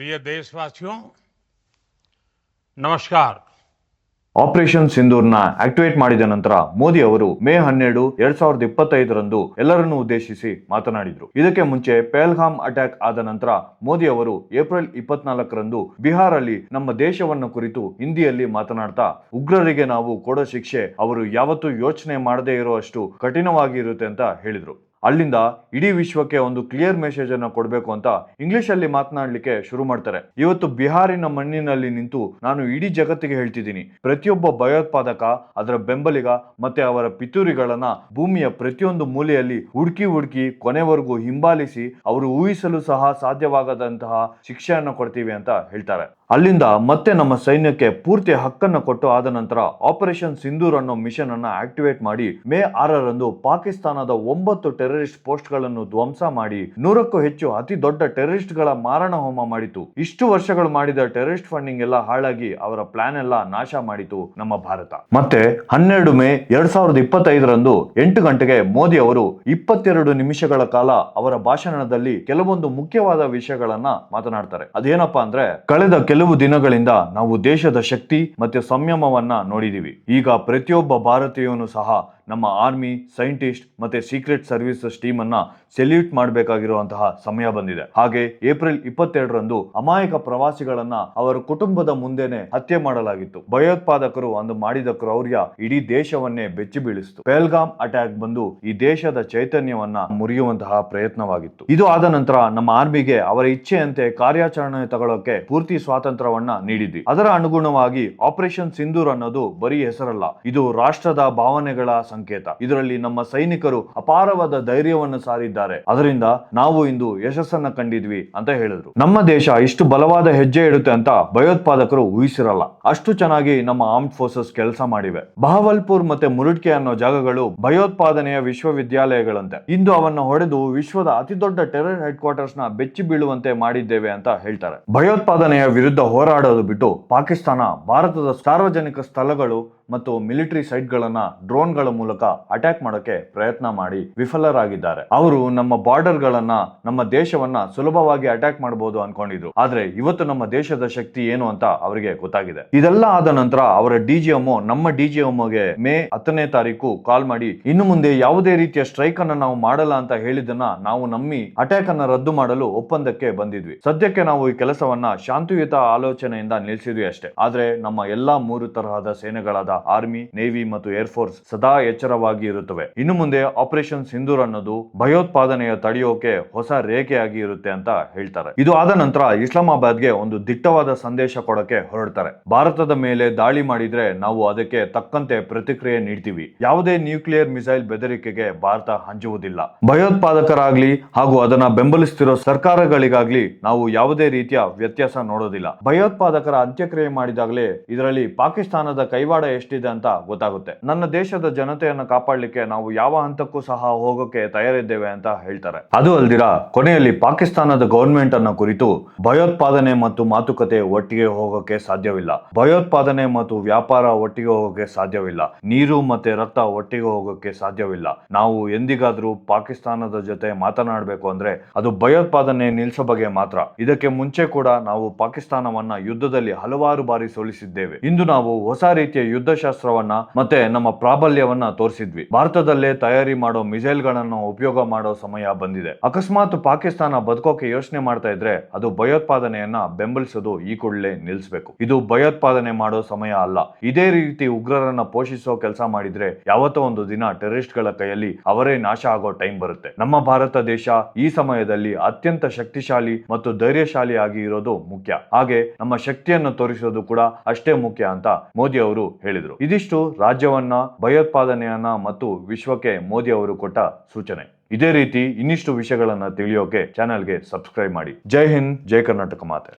प्रिय देशवासियों नमस्कार ಆಪರೇಷನ್ ಸಿಂಧೂರ್ನ ಆಕ್ಟಿವೇಟ್ ಮಾಡಿದ ನಂತರ ಮೋದಿ ಅವರು ಮೇ ಹನ್ನೆರಡು ಎರಡ್ ಸಾವಿರದ ಇಪ್ಪತ್ತೈದರಂದು ಎಲ್ಲರನ್ನೂ ಉದ್ದೇಶಿಸಿ ಮಾತನಾಡಿದ್ರು ಇದಕ್ಕೆ ಮುಂಚೆ ಪೆಹಲ್ಗಾಮ್ ಅಟ್ಯಾಕ್ ಆದ ನಂತರ ಮೋದಿ ಅವರು ಏಪ್ರಿಲ್ ಇಪ್ಪತ್ನಾಲ್ಕರಂದು ಬಿಹಾರಲ್ಲಿ ನಮ್ಮ ದೇಶವನ್ನು ಕುರಿತು ಹಿಂದಿಯಲ್ಲಿ ಮಾತನಾಡ್ತಾ ಉಗ್ರರಿಗೆ ನಾವು ಕೊಡೋ ಶಿಕ್ಷೆ ಅವರು ಯಾವತ್ತೂ ಯೋಚನೆ ಮಾಡದೇ ಇರುವಷ್ಟು ಕಠಿಣವಾಗಿ ಇರುತ್ತೆ ಅಂತ ಹೇಳಿದ್ರು ಅಲ್ಲಿಂದ ಇಡೀ ವಿಶ್ವಕ್ಕೆ ಒಂದು ಕ್ಲಿಯರ್ ಮೆಸೇಜ್ ಅನ್ನ ಕೊಡಬೇಕು ಅಂತ ಇಂಗ್ಲಿಷ್ ಅಲ್ಲಿ ಮಾತನಾಡ್ಲಿಕ್ಕೆ ಶುರು ಮಾಡ್ತಾರೆ. ಇವತ್ತು ಬಿಹಾರಿನ ಮಣ್ಣಿನಲ್ಲಿ ನಿಂತು ನಾನು ಇಡೀ ಜಗತ್ತಿಗೆ ಹೇಳ್ತಿದ್ದೀನಿ. ಪ್ರತಿಯೊಬ್ಬ ಭಯೋತ್ಪಾದಕ ಅದರ ಬೆಂಬಲಿಗ ಮತ್ತೆ ಅವರ ಪಿತೂರಿಗಳನ್ನ ಭೂಮಿಯ ಪ್ರತಿಯೊಂದು ಮೂಲೆಯಲ್ಲಿ ಹುಡುಕಿ ಹುಡುಕಿ ಕೊನೆವರೆಗೂ ಹಿಂಬಾಲಿಸಿ ಅವರು ಊಹಿಸಲು ಸಹ ಸಾಧ್ಯವಾಗದಂತಹ ಶಿಕ್ಷೆಯನ್ನು ಕೊಡ್ತೀವಿ ಅಂತ ಹೇಳ್ತಾರೆ. ಅಲ್ಲಿಂದ ಮತ್ತೆ ನಮ್ಮ ಸೈನ್ಯಕ್ಕೆ ಪೂರ್ತಿ ಹಕ್ಕನ್ನು ಕೊಟ್ಟು ಆದ ನಂತರ ಆಪರೇಷನ್ ಸಿಂಧೂರ್ ಅನ್ನೋ ಮಿಷನ್ ಅನ್ನ ಆಕ್ಟಿವೇಟ್ ಮಾಡಿ ಮೇ ಆರರಂದು ಪಾಕಿಸ್ತಾನದ ಒಂಬತ್ತು ಟೆರರಿಸ್ಟ್ ಪೋಸ್ಟ್ಗಳನ್ನು ಧ್ವಂಸ ಮಾಡಿ ನೂರಕ್ಕೂ ಹೆಚ್ಚು ಅತಿ ದೊಡ್ಡ ಟೆರರಿಸ್ಟ್ಗಳ ಮಾರಣ ಹೋಮ ಮಾಡಿತು. ಇಷ್ಟು ವರ್ಷಗಳು ಮಾಡಿದ ಟೆರರಿಸ್ಟ್ ಫಂಡಿಂಗ್ ಎಲ್ಲ ಹಾಳಾಗಿ ಅವರ ಪ್ಲಾನ್ ಎಲ್ಲ ನಾಶ ಮಾಡಿತು ನಮ್ಮ ಭಾರತ. ಮತ್ತೆ ಹನ್ನೆರಡು ಮೇ ಎರಡ್ ಸಾವಿರದ ಇಪ್ಪತ್ತೈದರಂದು ಎಂಟು ಗಂಟೆಗೆ ಮೋದಿ ಅವರು ಇಪ್ಪತ್ತೆರಡು ನಿಮಿಷಗಳ ಕಾಲ ಅವರ ಭಾಷಣದಲ್ಲಿ ಕೆಲವೊಂದು ಮುಖ್ಯವಾದ ವಿಷಯಗಳನ್ನ ಮಾತನಾಡ್ತಾರೆ. ಅದೇನಪ್ಪಾ ಅಂದ್ರೆ ಕಳೆದ ಕೆಲವು ದಿನಗಳಿಂದ ನಾವು ದೇಶದ ಶಕ್ತಿ ಮತ್ತೆ ಸಂಯಮವನ್ನ ನೋಡಿದೀವಿ. ಈಗ ಪ್ರತಿಯೊಬ್ಬ ಭಾರತೀಯನು ಸಹ ನಮ್ಮ ಆರ್ಮಿ, ಸೈಂಟಿಸ್ಟ್ ಮತ್ತೆ ಸೀಕ್ರೆಟ್ ಸರ್ವಿಸಸ್ ಟೀಮ್ ಅನ್ನ ಸೆಲ್ಯೂಟ್ ಮಾಡಬೇಕಾಗಿರುವಂತಹ ಸಮಯ ಬಂದಿದೆ. ಹಾಗೆ ಏಪ್ರಿಲ್ ಇಪ್ಪತ್ತೆರಡರಂದು ಅಮಾಯಕ ಪ್ರವಾಸಿಗಳನ್ನ ಅವರ ಕುಟುಂಬದ ಮುಂದೆನೆ ಹತ್ಯೆ ಮಾಡಲಾಗಿತ್ತು. ಭಯೋತ್ಪಾದಕರು ಅಂದು ಮಾಡಿದ ಕ್ರೌರ್ಯ ಇಡೀ ದೇಶವನ್ನೇ ಬೆಚ್ಚಿ ಬೀಳಿಸಿತು. ಪೆಲ್ಗಾಮ್ ಅಟ್ಯಾಕ್ ಬಂದು ಈ ದೇಶದ ಚೈತನ್ಯವನ್ನ ಮುರಿಯುವಂತಹ ಪ್ರಯತ್ನವಾಗಿತ್ತು. ಇದು ಆದ ನಂತರ ನಮ್ಮ ಆರ್ಮಿಗೆ ಅವರ ಇಚ್ಛೆಯಂತೆ ಕಾರ್ಯಾಚರಣೆ ತಗೊಳ್ಳೋಕೆ ಪೂರ್ತಿ ಸ್ವಾತಂತ್ರ್ಯವನ್ನ ನೀಡಿದ್ವಿ. ಅದರ ಅನುಗುಣವಾಗಿ ಆಪರೇಷನ್ ಸಿಂಧೂರ್ ಅನ್ನೋದು ಬರೀ ಹೆಸರಲ್ಲ, ಇದು ರಾಷ್ಟ್ರದ ಭಾವನೆಗಳ ಸಂಕೇತ. ಇದರಲ್ಲಿ ನಮ್ಮ ಸೈನಿಕರು ಅಪಾರವಾದ ಧೈರ್ಯವನ್ನು ಸಾರಿದ್ದಾರೆ. ಅದರಿಂದ ನಾವು ಇಂದು ಯಶಸ್ಸನ್ನ ಕಂಡಿದ್ವಿ ಅಂತ ಹೇಳಿದ್ರು. ನಮ್ಮ ದೇಶ ಇಷ್ಟು ಬಲವಾದ ಹೆಜ್ಜೆ ಇಡುತ್ತೆ ಅಂತ ಭಯೋತ್ಪಾದಕರು ಊಹಿಸಿರಲ್ಲ. ಅಷ್ಟು ಚೆನ್ನಾಗಿ ನಮ್ಮ ಆರ್ಮ್ಡ್ ಫೋರ್ಸಸ್ ಕೆಲಸ ಮಾಡಿವೆ. ಬಹವಲ್ಪುರ್ ಮತ್ತೆ ಮುರುಡ್ಕೆ ಅನ್ನೋ ಜಾಗಗಳು ಭಯೋತ್ಪಾದನೆಯ ವಿಶ್ವವಿದ್ಯಾಲಯಗಳಂತೆ. ಇಂದು ಅವನ್ನ ಹೊಡೆದು ವಿಶ್ವದ ಅತಿ ದೊಡ್ಡ ಟೆರರ್ ಹೆಡ್ ಕ್ವಾರ್ಟರ್ಸ್ನ ಬೆಚ್ಚಿ ಬೀಳುವಂತೆ ಮಾಡಿದ್ದೇವೆ ಅಂತ ಹೇಳ್ತಾರೆ. ಭಯೋತ್ಪಾದನೆಯ ವಿರುದ್ಧ ಹೋರಾಡೋದು ಬಿಟ್ಟು ಪಾಕಿಸ್ತಾನ, ಭಾರತದ ಸಾರ್ವಜನಿಕ ಸ್ಥಳಗಳು ಮತ್ತು ಮಿಲಿಟರಿ ಸೈಟ್ಗಳನ್ನು ಡ್ರೋನ್ಗಳ ಮೂಲಕ ಅಟ್ಯಾಕ್ ಮಾಡೋಕೆ ಪ್ರಯತ್ನ ಮಾಡಿ ವಿಫಲರಾಗಿದ್ದಾರೆ. ಅವರು ನಮ್ಮ ಬಾರ್ಡರ್ ಗಳನ್ನ ನಮ್ಮ ದೇಶವನ್ನ ಸುಲಭವಾಗಿ ಅಟ್ಯಾಕ್ ಮಾಡಬಹುದು ಅನ್ಕೊಂಡಿದ್ರು. ಆದ್ರೆ ಇವತ್ತು ನಮ್ಮ ದೇಶದ ಶಕ್ತಿ ಏನು ಅಂತ ಅವರಿಗೆ ಗೊತ್ತಾಗಿದೆ. ಇದೆಲ್ಲ ಆದ ನಂತರ ಅವರ ಡಿಜಿಎಂಒ ನಮ್ಮ ಡಿಜಿಎಂಒಗೆ ಮೇ ಹತ್ತನೇ ತಾರೀಕು ಕಾಲ್ ಮಾಡಿ, ಇನ್ನು ಮುಂದೆ ಯಾವುದೇ ರೀತಿಯ ಸ್ಟ್ರೈಕ್ ಅನ್ನ ನಾವು ಮಾಡಲ್ಲ ಅಂತ ಹೇಳಿದನ್ನ ನಾವು ನಂಬಿ ಅಟ್ಯಾಕ್ ಅನ್ನ ರದ್ದು ಮಾಡಲು ಒಪ್ಪಂದಕ್ಕೆ ಬಂದಿದ್ವಿ. ಸದ್ಯಕ್ಕೆ ನಾವು ಈ ಕೆಲಸವನ್ನ ಶಾಂತಿಯುತ ಆಲೋಚನೆಯಿಂದ ನಿಲ್ಲಿಸಿದ್ವಿ ಅಷ್ಟೇ. ಆದ್ರೆ ನಮ್ಮ ಎಲ್ಲಾ ಮೂರು ತರಹದ ಸೇನೆಗಳಾದ ಆರ್ಮಿ ನೇವಿ ಮತ್ತು ಏರ್ ಫೋರ್ಸ್ ಸದಾ ಎಚ್ಚರವಾಗಿ ಇರುತ್ತವೆ. ಇನ್ನು ಮುಂದೆ ಆಪರೇಷನ್ ಸಿಂಧೂರ್ ಅನ್ನೋದು ಭಯೋತ್ಪಾದನೆಯ ತಡೆಯೋಕೆ ಹೊಸ ರೇಖೆಯಾಗಿ ಇರುತ್ತೆ ಅಂತ ಹೇಳ್ತಾರೆ. ಇದು ಆದ ನಂತರ ಇಸ್ಲಾಮಾಬಾದ್ಗೆ ಒಂದು ದಿಟ್ಟವಾದ ಸಂದೇಶ ಕೊಡಕ್ಕೆ ಹೊರಡ್ತಾರೆ. ಭಾರತದ ಮೇಲೆ ದಾಳಿ ಮಾಡಿದ್ರೆ ನಾವು ಅದಕ್ಕೆ ತಕ್ಕಂತೆ ಪ್ರತಿಕ್ರಿಯೆ ನೀಡ್ತೀವಿ. ಯಾವುದೇ ನ್ಯೂಕ್ಲಿಯರ್ ಮಿಸೈಲ್ ಬೆದರಿಕೆಗೆ ಭಾರತ ಹಂಚುವುದಿಲ್ಲ ಭಯೋತ್ಪಾದಕರಾಗ್ಲಿ ಹಾಗೂ ಅದನ್ನ ಬೆಂಬಲಿಸ್ತಿರೋ ಸರ್ಕಾರಗಳಿಗಾಗ್ಲಿ ನಾವು ಯಾವುದೇ ರೀತಿಯ ವ್ಯತ್ಯಾಸ ನೋಡೋದಿಲ್ಲ. ಭಯೋತ್ಪಾದಕರ ಅಂತ್ಯಕ್ರಿಯೆ ಮಾಡಿದಾಗಲೇ ಇದರಲ್ಲಿ ಪಾಕಿಸ್ತಾನದ ಕೈವಾಡ ಎಷ್ಟಿದೆ ಅಂತ ಗೊತ್ತಾಗುತ್ತೆ. ನನ್ನ ದೇಶದ ಜನತೆಯನ್ನು ಕಾಪಾಡಲಿಕ್ಕೆ ನಾವು ಯಾವ ಹಂತಕ್ಕೂ ಸಹ ಹೋಗೋಕೆ ತಯಾರಿದ್ದೇವೆ ಅಂತ ಹೇಳ್ತಾರೆ. ಅದು ಅಲ್ದಿರ, ಕೊನೆಯಲ್ಲಿ ಪಾಕಿಸ್ತಾನದ ಗವರ್ಮೆಂಟ್ ಅನ್ನ ಕುರಿತು ಭಯೋತ್ಪಾದನೆ ಮತ್ತು ಮಾತುಕತೆ ಒಟ್ಟಿಗೆ ಹೋಗೋಕೆ ಸಾಧ್ಯವಿಲ್ಲ. ಭಯೋತ್ಪಾದನೆ ಮತ್ತು ವ್ಯಾಪಾರ ಒಟ್ಟಿಗೆ ಹೋಗೋಕೆ ಸಾಧ್ಯವಿಲ್ಲ. ನೀರು ಮತ್ತೆ ರಕ್ತ ಒಟ್ಟಿಗೆ ಹೋಗೋಕೆ ಸಾಧ್ಯವಿಲ್ಲ. ನಾವು ಎಂದಿಗಾದ್ರೂ ಪಾಕಿಸ್ತಾನದ ಜೊತೆ ಮಾತನಾಡಬೇಕು ಅಂದ್ರೆ ಅದು ಭಯೋತ್ಪಾದನೆ ನಿಲ್ಸೋ ಬಗ್ಗೆ ಮಾತ್ರ. ಇದಕ್ಕೆ ಮುಂಚೆ ಕೂಡ ನಾವು ಪಾಕಿಸ್ತಾನವನ್ನ ಯುದ್ಧದಲ್ಲಿ ಹಲವಾರು ಬಾರಿ ಸೋಲಿಸಿದ್ದೇವೆ. ಇಂದು ನಾವು ಹೊಸ ರೀತಿಯ ಯುದ್ಧ ಶಾಸ್ತ್ರವನ್ನ ಮತ್ತೆ ನಮ್ಮ ಪ್ರಾಬಲ್ಯವನ್ನ ತೋರಿಸಿದ್ವಿ. ಭಾರತದಲ್ಲೇ ತಯಾರಿ ಮಾಡೋ ಮಿಸೈಲ್ಗಳನ್ನು ಉಪಯೋಗ ಮಾಡೋ ಸಮಯ ಬಂದಿದೆ. ಅಕಸ್ಮಾತ್ ಪಾಕಿಸ್ತಾನ ಬದುಕೋಕೆ ಯೋಚನೆ ಮಾಡ್ತಾ ಇದ್ರೆ ಅದು ಭಯೋತ್ಪಾದನೆಯನ್ನ ಬೆಂಬಲಿಸೋದು ಈ ಕೂಡಲೇ ನಿಲ್ಲಿಸಬೇಕು ಇದು ಭಯೋತ್ಪಾದನೆ ಮಾಡೋ ಸಮಯ ಅಲ್ಲ. ಇದೇ ರೀತಿ ಉಗ್ರರನ್ನ ಪೋಷಿಸೋ ಕೆಲಸ ಮಾಡಿದ್ರೆ ಯಾವತ್ತೋ ಒಂದು ದಿನ ಟೆರರಿಸ್ಟ್ಗಳ ಕೈಯಲ್ಲಿ ಅವರೇ ನಾಶ ಆಗೋ ಟೈಮ್ ಬರುತ್ತೆ. ನಮ್ಮ ಭಾರತ ದೇಶ ಈ ಸಮಯದಲ್ಲಿ ಅತ್ಯಂತ ಶಕ್ತಿಶಾಲಿ ಮತ್ತು ಧೈರ್ಯಶಾಲಿಯಾಗಿ ಇರೋದು ಮುಖ್ಯ. ಹಾಗೆ ನಮ್ಮ ಶಕ್ತಿಯನ್ನು ತೋರಿಸೋದು ಕೂಡ ಅಷ್ಟೇ ಮುಖ್ಯ ಅಂತ ಮೋದಿ ಅವರು ಹೇಳಿದರು. ಇದಿಷ್ಟು ರಾಜ್ಯವನ್ನ, ಭಯೋತ್ಪಾದನೆಯನ್ನ ಮತ್ತು ವಿಶ್ವಕ್ಕೆ ಮೋದಿ ಅವರು ಕೊಟ್ಟ ಸೂಚನೆ. ಇದೇ ರೀತಿ ಇನ್ನಿಷ್ಟು ವಿಷಯಗಳನ್ನ ತಿಳಿಯೋಕೆ ಚಾನೆಲ್ಗೆ ಸಬ್ಸ್ಕ್ರೈಬ್ ಮಾಡಿ. ಜೈ ಹಿಂದ್, ಜೈ ಕರ್ನಾಟಕ ಮಾತೆ.